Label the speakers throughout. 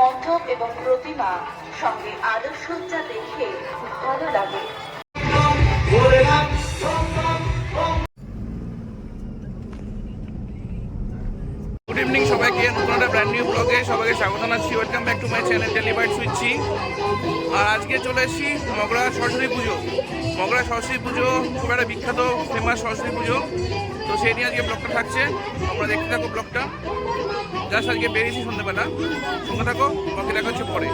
Speaker 1: মণ্ডপ এবং প্রতিমা সঙ্গে আলোকসজ্জা দেখে ভালো লাগে।
Speaker 2: গুড ইভিনিং সবাইকে, নতুন একটা ব্র্যান্ড সবাইকে আর আজকে চলে এসেছি সরস্বতী পুজো। সরস্বতী পুজো খুব একটা বিখ্যাত ফেমাস সরস্বতী পুজো। তো সেই নিয়ে আজকে ব্লগটা থাকছে। আমরা দেখতে থাকো ব্লগটা জাস্ট আজকে বেরিয়েছি সন্ধ্যেবেলা সঙ্গে থাকো বাকি দেখা হচ্ছে পরে।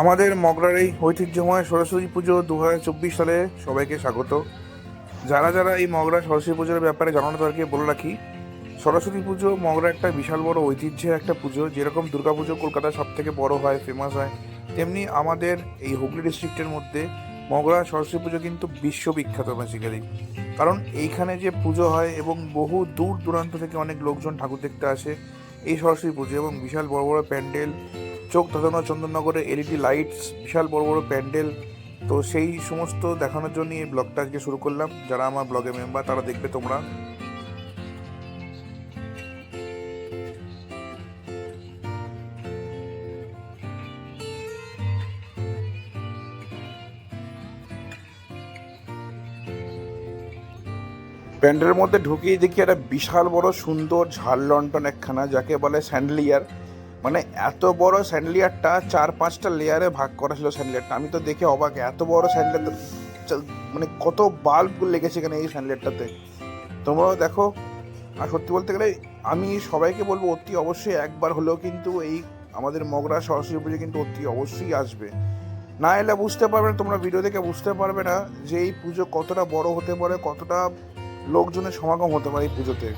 Speaker 2: আমাদের মগরার এই ঐতিহ্যময় সরস্বতী পুজো দু হাজার চব্বিশ সালে সবাইকে স্বাগত। যারা যারা এই মগরা সরস্বতী পুজোর ব্যাপারে জানানো তাদেরকে বলে রাখি, সরস্বতী পুজো মগরা একটা বিশাল বড় ঐতিহ্যের একটা পুজো। যেরকম দুর্গাপুজো কলকাতার সব থেকে বড় হয় ফেমাস হয়, তেমনি আমাদের এই হুগলি ডিস্ট্রিক্টের মধ্যে মগরা সরস্বতী পুজো কিন্তু বিশ্ববিখ্যাত বেসিক্যালি কারণ এইখানে যে পুজো হয় এবং বহু দূর দূরান্ত থেকে অনেক লোকজন ঠাকুর দেখতে আসে, এই সরস্বতী পুজো এবং বিশাল বড় বড় প্যান্ডেল, চোখ ধাঁধানো চন্দননগরে এলইডি লাইটস বিশাল বড় বড় প্যান্ডেল। তো সেই সমস্ত দেখানোর জন্য এই ব্লগটা আজকে শুরু করলাম। যারা আমার ব্লগে মেম্বার তারা দেখবে তোমরা। প্যান্ডেলের মধ্যে ঢুকিয়ে দেখি একটা বিশাল বড় সুন্দর ঝাল লন্টন একখানা, যাকে বলে স্যান্ডলিয়ার। মানে এত বড় স্যান্ডলিয়ারটা চার পাঁচটা লেয়ারে ভাগ করা ছিল স্যান্ডলিয়ারটা। আমি তো দেখে অবাক, এত বড় স্যান্ডলিয়ার মানে কত বাল্ব লেগেছে এখানে এই স্যান্ডলিয়ারটাতে। তোমরাও দেখো। আর সত্যি বলতে গেলে, আমি সবাইকে বলব, অতি অবশ্যই একবার হলেও কিন্তু এই আমাদের মগরা সরস্বতী পুজো কিন্তু অতি অবশ্যই আসবে। না এলে বুঝতে পারবে না, তোমরা ভিডিও দেখে বুঝতে পারবে না যে এই পুজো কতটা বড় হতে পারে, কতটা লোকজনের সমাগম হতে পারে এই পুজোতে।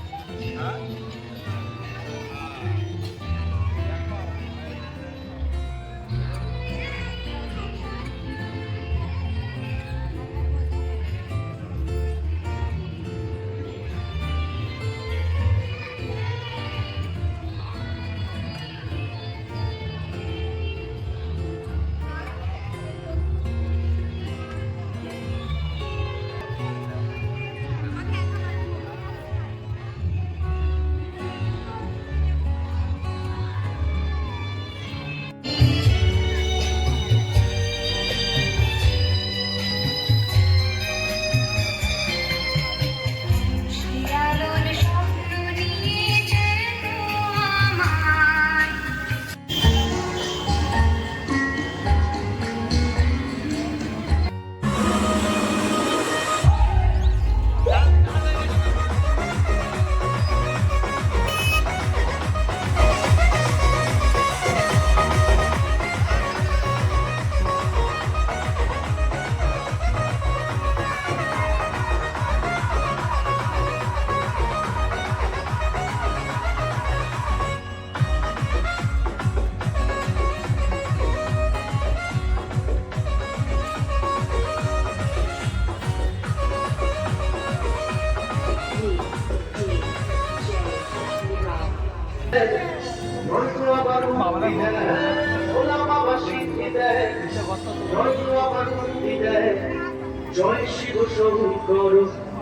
Speaker 3: জয় শিব শঙ্কর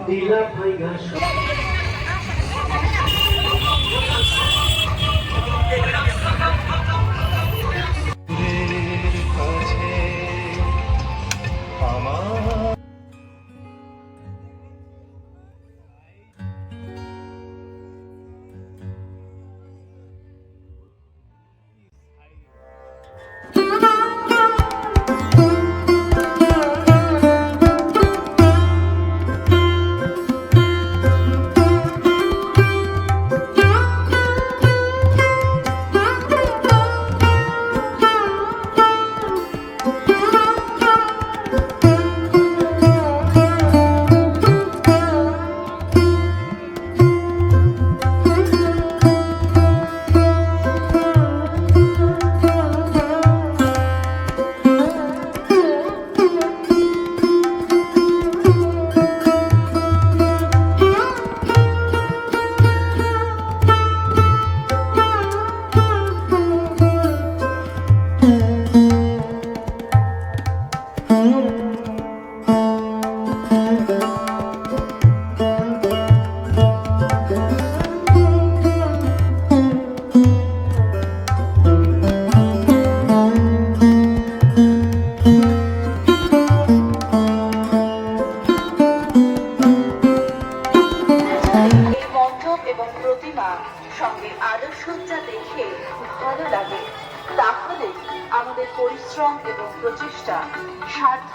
Speaker 3: দিলা ভাইগা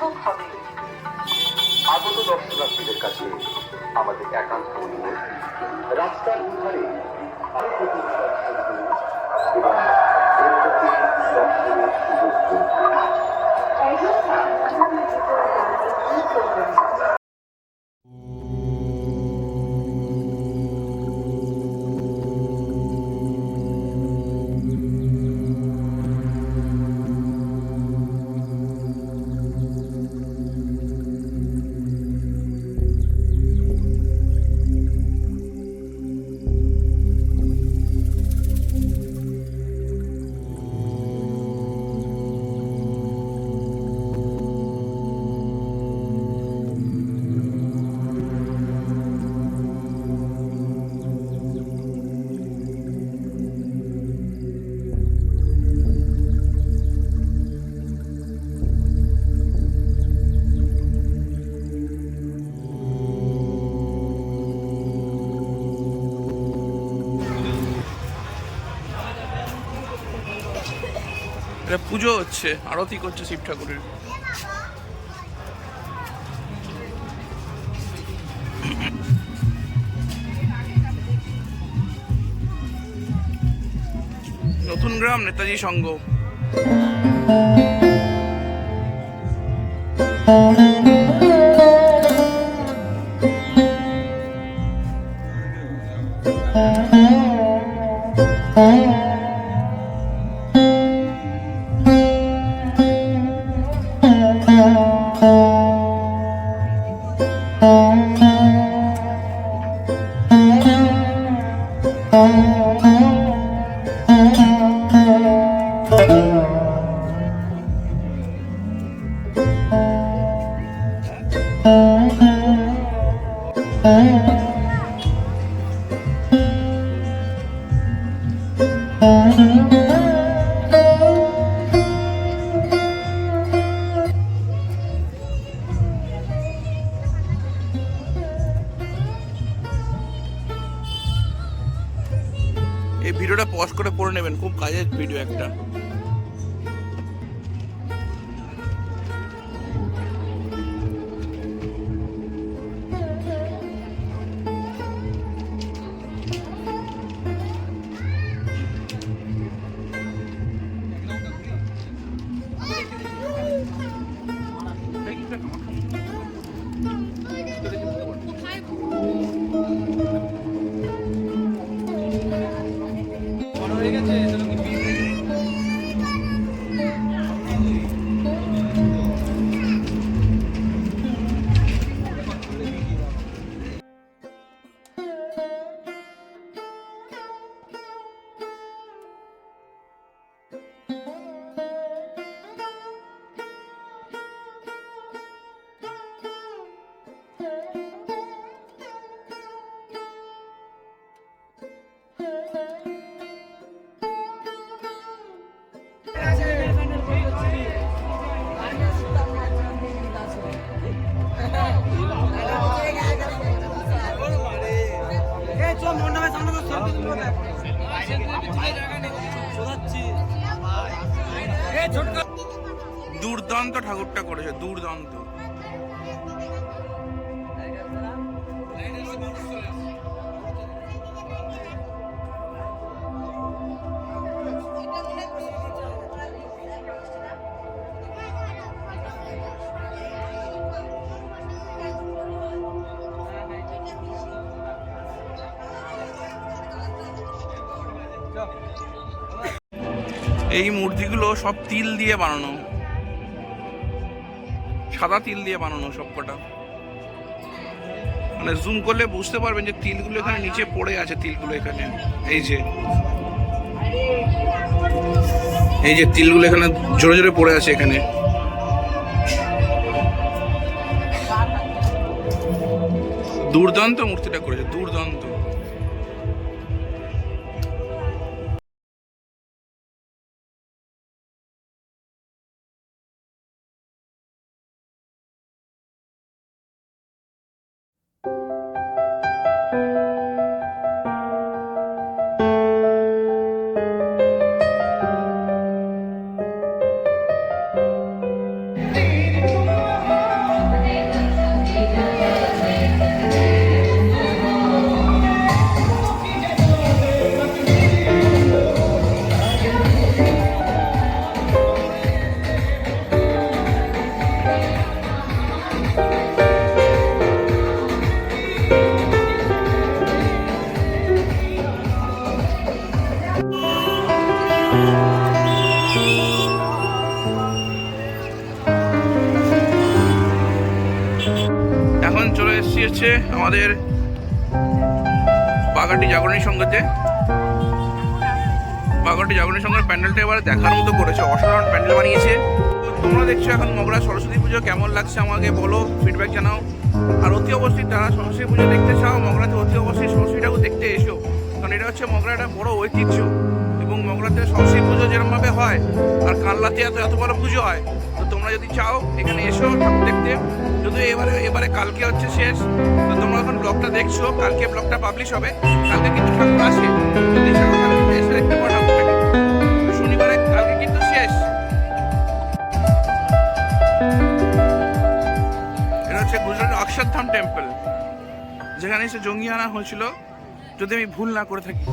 Speaker 4: সার্থক হবে।
Speaker 5: আগত দর্শনার্থীদের কাছে আমাদের একান্ত অনুরোধ রাস্তার দুধারে এবং
Speaker 2: পুজো হচ্ছে আরতি করছে শিব ঠাকুরের। নতুন গ্রাম নেতাজি সংঘ। খুব কাজের ভিডিও একটা। দুর্দান্ত ঠাকুরটা করেছে দুর্দান্ত। এই মূর্তিগুলো সব তিল দিয়ে বানানো। সাদা তিল দিয়ে বানানো সবকটা মানে জুম করলে বুঝতে পারবেন যে তিলগুলো এখানে নিচে পড়ে আছে, তিলগুলো এখানে। এই যে। এই যে তিলগুলো এখানে জোরে জোরে পড়ে আছে এখানে। দুর্দান্ত মূর্তিটা করেছে, দুর্দান্ত। আমাদের বাগাটি জাগরণী সঙ্গতে বাগাটি জাগরণী সঙ্গের প্যান্ডেলটা এবার দেখার মতো করেছে, অসাধারণ প্যান্ডেল বানিয়েছে। তোমরা দেখছ এখন মগরা সরস্বতী পুজো, কেমন লাগছে আমাকে বলো ফিডব্যাক জানাও। আর অতি অবশ্যই তারা সরস্বতী পুজো দেখতে চাও মগরাতে অতি অবশ্যই সরস্বতী ঠাকুর দেখতে এসো, কারণ এটা হচ্ছে মগরা একটা বড় ঐতিহ্য। এবং মগরাতে সরস্বতী পুজো যেরকমভাবে হয়, আর কানলাতে এত এত বড় পুজো হয়, তো তোমরা যদি চাও, এখানে এসো ঠাকুর দেখতে। যদিও এবারে এবারে কালকে হচ্ছে শেষ, তো তোমরা এখন ব্লগটা দেখছ, কালকে ব্লগটা পাবলিশ হবে, কালকে কিন্তু ঠাকুর আসে, যদি শনিবারে কালকে কিন্তু শেষ। এটা হচ্ছে অক্ষরধাম টেম্পল যেখানে এসে জঙ্গি আনা হয়েছিল, যদি আমি ভুল না করে থাকি।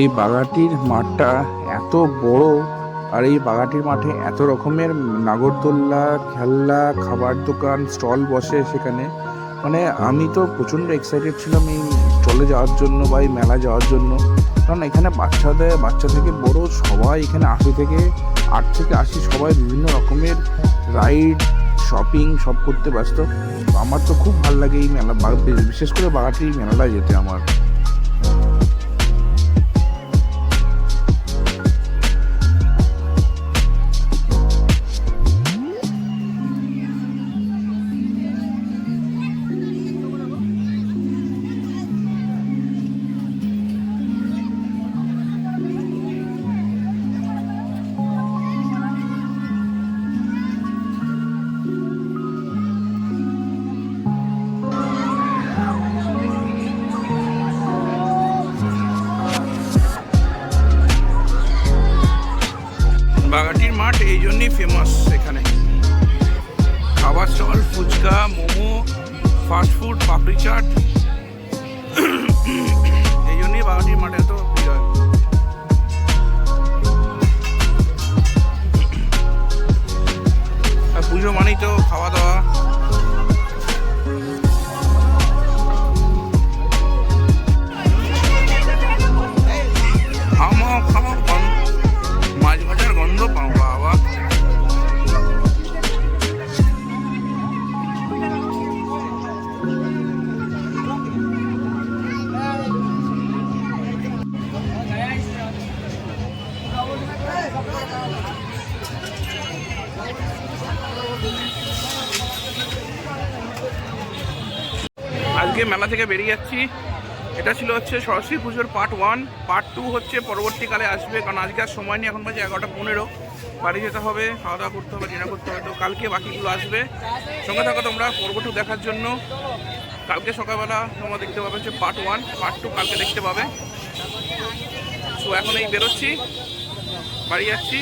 Speaker 2: এই বাগাটির মাঠটা এত বড়
Speaker 1: আর এই বাগাটির মাঠে এত রকমের নাগরদোল্লা, খেলনা, খাবার দোকান, স্টল বসে সেখানে। মানে আমি তো প্রচণ্ড এক্সাইটেড ছিলাম এই চলে যাওয়ার জন্য বা এই মেলা যাওয়ার জন্য। কারণ এখানে বাচ্চাদের, বাচ্চা থেকে বড় সবাই এখানে আশি থেকে আট থেকে আশি সবাই বিভিন্ন রকমের রাইড শপিং সব করতে ব্যস্ত। আমার তো খুব ভালো লাগে এই মেলা বিশেষ করে বাগাটির এই মেলাটায় যেতে আমার।
Speaker 2: এই জন্যই ফেমাস এখানে খাবার চল, ফুচকা, মোমো ফাস্টফুড পাপড়ি চাট। এই জন্যই বাবাটির মাঠে এত হয়। আর পুজো মানেই তো খাওয়া দাওয়া। মেলা থেকে বেরিয়ে যাচ্ছি। এটা ছিল হচ্ছে সরস্বতী পুজোর পার্ট ওয়ান পার্ট টু হচ্ছে পরবর্তীকালে আসবে, কারণ আজকে আর সময় নেই, এখন বাজে এগারোটা পনেরো। বাড়ি যেতে হবে, খাওয়া দাওয়া করতে হবে ডিনার করতে হবে, তো কালকে বাকিগুলো আসবে। সঙ্গে থাকো তোমরা, পর্ব টু দেখার জন্য। কালকে সকালবেলা তোমরা দেখতে পাবে হচ্ছে পার্ট ওয়ান পার্ট টু কালকে দেখতে পাবে। তো এখন এই বেরোচ্ছি, বাড়ি যাচ্ছি,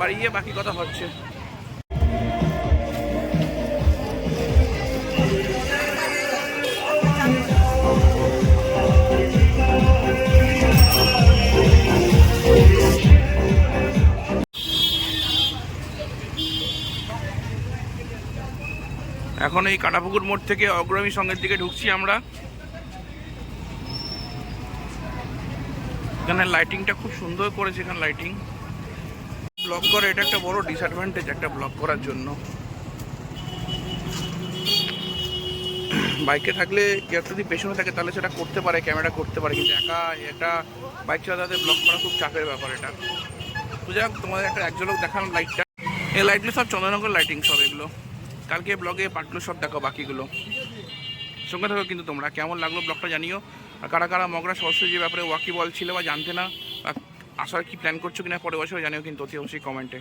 Speaker 2: বাড়ি গিয়ে বাকি কথা হচ্ছে। এখন এই কাটাপুকুর মোড় থেকে অগ্রমী সঙ্গের দিকে ঢুকছি আমরা। এখানে লাইটিংটা খুব সুন্দর করেছে এখানে লাইটিং ব্লক করে এটা একটা বড় ডিসঅ্যাডভান্টেজ একটা ব্লক করার জন্য। বাইকে থাকলে কেউ যদি পেছনে থাকে তাহলে সেটা করতে পারে ক্যামেরা করতে পারে কিন্তু একা এটা বাইক চালাতে ব্লক করা খুব চাপের ব্যাপার এটা। হোক, তোমাদের একটা এক ঝলক দেখালাম লাইটটা এই লাইটগুলো সব চন্দ্রনগর লাইটিং সব এগুলো। কালকে ব্লগে পার্টগুলো সব দেখো বাকিগুলো। সঙ্গে থাকো কিন্তু তোমরা, কেমন লাগল ব্লগটা জানিও। আর কারা কারা মগরা সরস্বতী যে ব্যাপারে ওয়াকি বল ছিল বা জানতে না আসার কি প্ল্যান করছ কিনা পরে বছর জানিও কিন্তু অতি অবশ্যই কমেন্টে